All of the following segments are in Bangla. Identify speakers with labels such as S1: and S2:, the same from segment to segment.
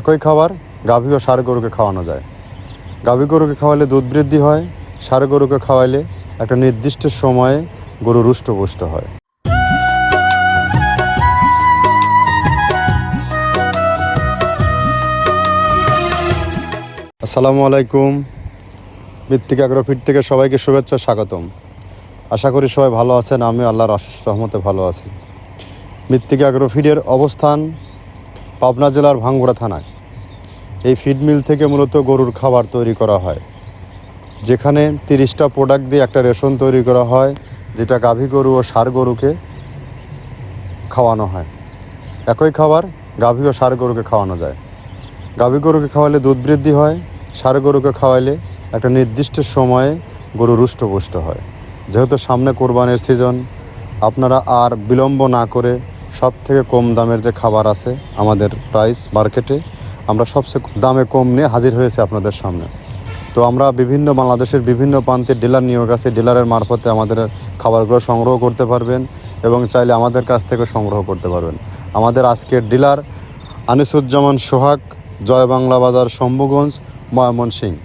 S1: একই খাবার গাভী ও ষাঁড় গরুকে খাওয়ানো যায়। গাভী গরুকে খাওয়ালে দুধ বৃদ্ধি হয় ষাঁড় গরুকে খাওয়াইলে একটা নির্দিষ্ট সময়ে গরু রুষ্টপুষ্ট হয়। আসসালামু আলাইকুম। মৃত্তিকা আগ্রফিট থেকে সবাইকে শুভেচ্ছা, স্বাগতম। আশা করি সবাই ভালো আছেন আমি আল্লাহর আশিস রহমতে ভালো আছি। মৃত্তিকা আগ্রোফিডের অবস্থান পাবনা জেলার ভাঙ্গুড়া থানায় এই ফিড মিল থেকে মূলত গরুর খাবার তৈরি করা হয়। যেখানে তিরিশটা প্রোডাক্ট দিয়ে একটা রেশন তৈরি করা হয়, যেটা গাভী গরু ও ষাঁড় গরুকে খাওয়ানো হয়। একই খাবার গাভী ও সার গরুকে খাওয়ানো যায়। গাভী গরুকে খাওয়ালে দুধ বৃদ্ধি হয়, ষাঁড় গরুকে খাওয়াইলে একটা নির্দিষ্ট সময়ে গরু রুষ্টপুষ্ট হয়। যেহেতু সামনে কোরবানির সিজন আপনারা আর বিলম্ব না করে সব থেকে কম দামের যে খাবার আছে আমাদের প্রাইস মার্কেটে আমরা সবচেয়ে দামে কম নিয়ে হাজির হয়েছে আপনাদের সামনে। তো আমরা বিভিন্ন বাংলাদেশের বিভিন্ন প্রান্তে ডিলার নিয়োগ আছে ডিলারের মারফতে আমাদের খাবারগুলো সংগ্রহ করতে পারবেন এবং চাইলে আমাদের কাছ থেকে সংগ্রহ করতে পারবেন। আমাদের আজকের ডিলার আনিসুজ্জামান সোহাগ, জয় বাংলা বাজার, শম্ভুগঞ্জ, ময়মনসিংহ।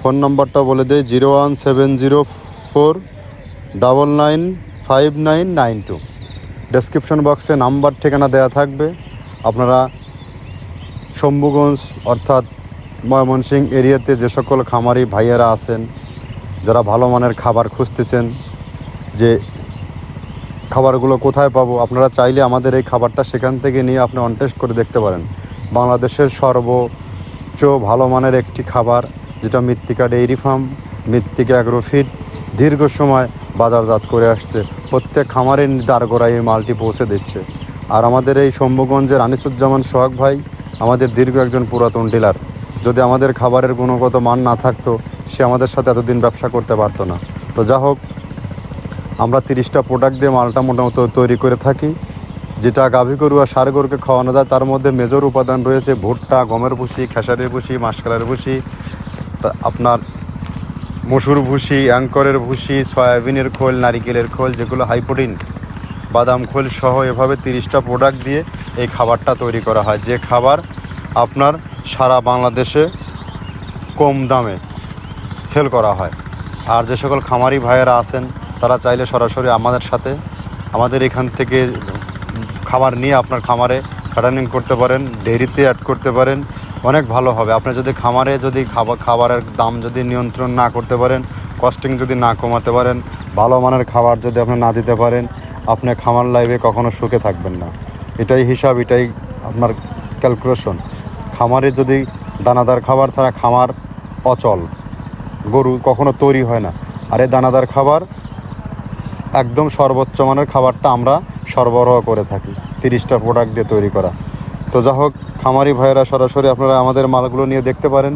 S1: ফোন নম্বরটা বলে দেয় zero one seven zero four double nine five nine nine two. Description বক্সে নাম্বার ঠিকানা দেওয়া থাকবে। আপনারা শম্ভুগঞ্জ অর্থাৎ ময়মনসিংহ এরিয়াতে যে সকল খামারি ভাইয়েরা আছেন, যারা ভালো মানের খাবার খুঁজতেছেন, যে খাবারগুলো কোথায় পাবো, আপনারা চাইলে আমাদের এই খাবারটা সেখান থেকে নিয়ে আপনি অনটেস্ট করে দেখতে পারেন। বাংলাদেশের সর্বোচ্চ ভালো মানের একটি খাবার, যেটা মৃত্তিকা ডেইরি ফার্ম, মৃত্তিকা অ্যাগ্রোফিট দীর্ঘ সময় বাজারজাত করে আসছে। প্রত্যেক খামারের দ্বারগোড়ায় এই মালটি পৌঁছে দিচ্ছে। আর আমাদের এই শম্ভুগঞ্জের আনিসুজ্জামান সোহাগ ভাই আমাদের দীর্ঘ একজন পুরাতন ডিলার। যদি আমাদের খাবারের গুণগত মান না থাকতো, সে আমাদের সাথে এতদিন ব্যবসা করতে পারতো না। তো যা হোক, আমরা তিরিশটা প্রোডাক্ট দিয়ে মালটা মোটামুটি তৈরি করে থাকি। যেটা গাভী গরু আর সার গরুকে খাওয়ানো যায়, তার মধ্যে মেজর উপাদান রয়েছে ভুট্টা, গমের ভুসি, খেসারের ভুসি, মাসকালের ভুসি। আপনার মসুর ভুসি, অ্যাঙ্করের ভুসি, সয়াবিনের খোল, নারিকেলের খোল, যেগুলো হাই প্রোটিন বাদাম খোল সহ এভাবে তিরিশটা প্রোডাক্ট দিয়ে এই খাবারটা তৈরি করা হয়। যে খাবার আপনার সারা বাংলাদেশে কম দামে সেল করা হয়। আর যে সকল খামারি ভাইয়েরা আছেন, তারা চাইলে সরাসরি আমাদের সাথে, আমাদের এখান থেকে খাবার নিয়ে আপনার খামারে প্যাটার্নিং করতে পারেন ডেয়ারিতে অ্যাড করতে পারেন অনেক ভালো হবে। আপনি যদি খামারে যদি খাবার খাবারের দাম যদি নিয়ন্ত্রণ না করতে পারেন কস্টিং যদি না কমাতে পারেন, ভালো মানের খাবার যদি আপনি না দিতে পারেন, আপনি খামার লাইফে কখনো সুখে থাকবেন না। এটাই হিসাব, এটাই আপনার ক্যালকুলেশন খামারে যদি দানাদার খাবার ছাড়া খামার অচল, গরু কখনো তৈরি হয় না। আর এই দানাদার খাবার, একদম সর্বোচ্চ মানের খাবারটা আমরা সরবরাহ করে থাকি, তিরিশটা প্রোডাক্ট দিয়ে তৈরি করা। তো যা হোক, খামারি ভাইয়েরা সরাসরি আপনারা আমাদের মালগুলো নিয়ে দেখতে পারেন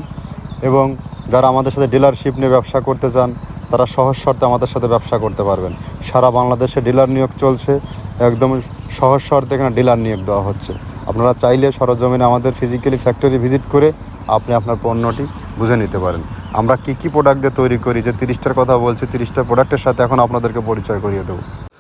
S1: এবং যারা আমাদের সাথে ডিলারশিপ নিয়ে ব্যবসা করতে চান, তারা সহজ শর্তে আমাদের সাথে ব্যবসা করতে পারবেন। সারা বাংলাদেশে ডিলার নিয়োগ চলছে, একদম সহজ শর্তে এখানে ডিলার নিয়োগ দেওয়া হচ্ছে। আপনারা চাইলে সরজমিনে আমাদের ফিজিক্যালি ফ্যাক্টরি ভিজিট করে আপনি আপনার পণ্যটি বুঝে নিতে পারেন। আমরা কি কি প্রোডাক্ট দিয়ে তৈরি করি, যে তিরিশটার কথা বলছি, তিরিশটা প্রোডাক্টের সাথে এখন আপনাদেরকে পরিচয় করিয়ে দেবো।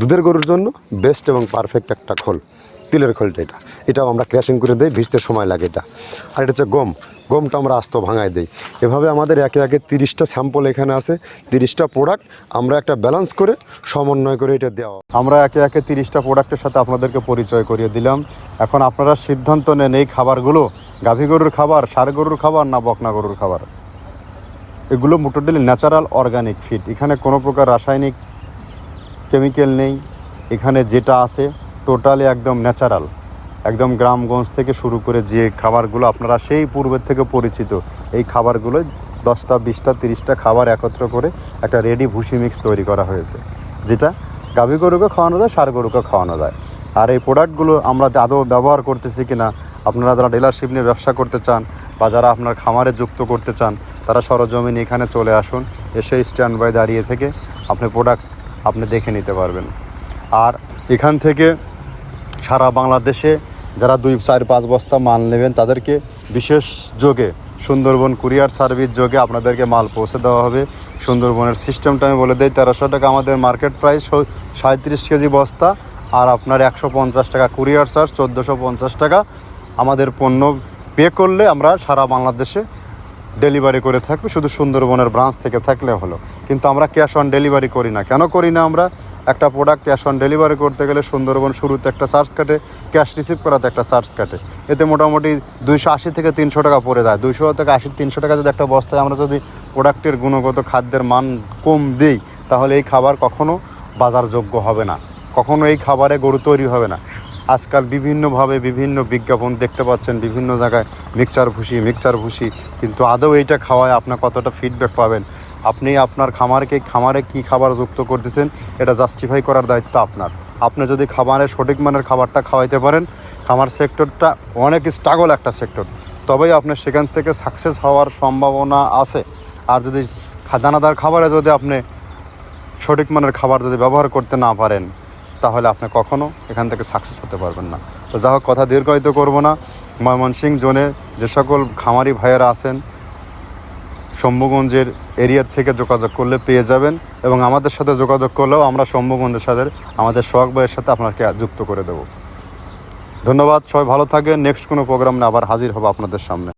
S1: দুধের গরুর জন্য বেস্ট এবং পারফেক্ট একটা খোল, তিলের খোলটা এটা। এটাও আমরা ক্র্যাশিং করে দিই, ভিজতে সময় লাগে এটা। আর এটা হচ্ছে গম। গমটা আমরা আস্ত ভাঙায় দিই। এভাবে আমাদের একে একে তিরিশটা স্যাম্পল এখানে আছে, তিরিশটা প্রোডাক্ট আমরা একটা ব্যালেন্স করে সমন্বয় করে এটা দেওয়া। আমরা একে একে তিরিশটা প্রোডাক্টের সাথে আপনাদেরকে পরিচয় করিয়ে দিলাম। এখন আপনারা সিদ্ধান্ত নেন এই খাবারগুলো, গাভী গরুর খাবার সার গরুর খাবার না বকনা গরুর খাবার? এগুলো মোটোটালি ন্যাচারাল অর্গানিক ফিড এখানে কোনো প্রকার রাসায়নিক কেমিক্যাল নেই। এখানে যেটা আছে টোটালি একদম ন্যাচারাল একদম গ্রামগঞ্জ থেকে শুরু করে যে খাবারগুলো আপনারা সেই পূর্বের থেকে পরিচিত, এই খাবারগুলো দশটা, বিশটা, তিরিশটা খাবার একত্র করে একটা রেডি ভুসি মিক্স তৈরি করা হয়েছে। যেটা গাভী গরুকে খাওয়ানো যায়, সার গরুকে খাওয়ানো যায়। আর এই প্রোডাক্টগুলো আমরা আদৌ ব্যবহার করতেছি কি না আপনারা যারা ডিলারশিপ নিয়ে ব্যবসা করতে চান বা যারা আপনার খামারে যুক্ত করতে চান, তারা সরজমিন এখানে চলে আসুন, এসে স্ট্যান্ড বাই দাঁড়িয়ে থেকে আপনি প্রোডাক্ট আপনি দেখে নিতে পারবেন। আর এখান থেকে সারা বাংলাদেশে যারা দুই, চার, পাঁচ বস্তা মাল নেবেন, তাদেরকে বিশেষ যোগে, সুন্দরবন কুরিয়ার সার্ভিস যোগে আপনাদেরকে মাল পৌঁছে দেওয়া হবে। সুন্দরবনের সিস্টেমটা আমি বলে দিই, তেরোশো টাকা আমাদের মার্কেট প্রাইস সাঁত্রিশ কেজি বস্তা, আর আপনার একশো পঞ্চাশ টাকা কুরিয়ার চার্জ, চোদ্দোশো পঞ্চাশ টাকা। আমাদের পণ্য পে করলে আমরা সারা বাংলাদেশে ডেলিভারি করে থাকবে, শুধু সুন্দরবনের ব্রাঞ্চ থেকে থাকলে হলো। কিন্তু আমরা ক্যাশ অন ডেলিভারি করি না। কেন করি না আমরা? একটা প্রোডাক্ট ক্যাশ অন ডেলিভারি করতে গেলে সুন্দরবন শুরুতে একটা চার্জ কাটে ক্যাশ রিসিভ করাতে একটা চার্জ কাটে। এতে মোটামুটি দুইশো আশি থেকে তিনশো টাকা পড়ে যায়। দুইশো থেকে আশি, তিনশো টাকা যদি একটা বস্তায় আমরা যদি প্রোডাক্টের গুণগত খাদ্যের মান কম দিই, তাহলে এই খাবার কখনো বাজারযোগ্য হবে না। কখনো এই খাবারে গরু তৈরি হবে না। আজকাল বিভিন্নভাবে বিভিন্ন বিজ্ঞাপন দেখতে পাচ্ছেন, বিভিন্ন জায়গায় মিক্সচার ভুসি মিক্সচার ভুসি, কিন্তু আদৌ এইটা খাওয়ায় আপনার কতটা ফিডব্যাক পাবেন? আপনি আপনার খামারকে, খামারে কি খাবার যুক্ত করতেছেন, এটা জাস্টিফাই করার দায়িত্ব আপনার। আপনি যদি খামারে সঠিক মানের খাবারটা খাওয়াইতে পারেন, খামার সেক্টরটা অনেক স্ট্রাগল একটা সেক্টর। তবেই আপনার সেখান থেকে সাকসেস হওয়ার সম্ভাবনা আছে। আর যদি খাজানাদার খাবারে যদি আপনি সঠিক মানের খাবার যদি ব্যবহার করতে না পারেন তাহলে আপনি কখনো এখান থেকে সাকসেস হতে পারবেন না। তো যা হোক, কথা দীর্ঘায়িত করব না। ময়মনসিংহ জোনে যে সকল খামারি ভাইয়েরা আছেন, শম্ভুগঞ্জের এরিয়ার থেকে যোগাযোগ করলে পেয়ে যাবেন এবং আমাদের সাথে যোগাযোগ করলেও আমরা শম্ভুগঞ্জের সাথে, আমাদের সোহাগ ভাইয়ের সাথে আপনাকে যুক্ত করে দেব। ধন্যবাদ, সবাই ভালো থাকেন। নেক্সট কোনো প্রোগ্রাম আবার হাজির হব আপনাদের সামনে।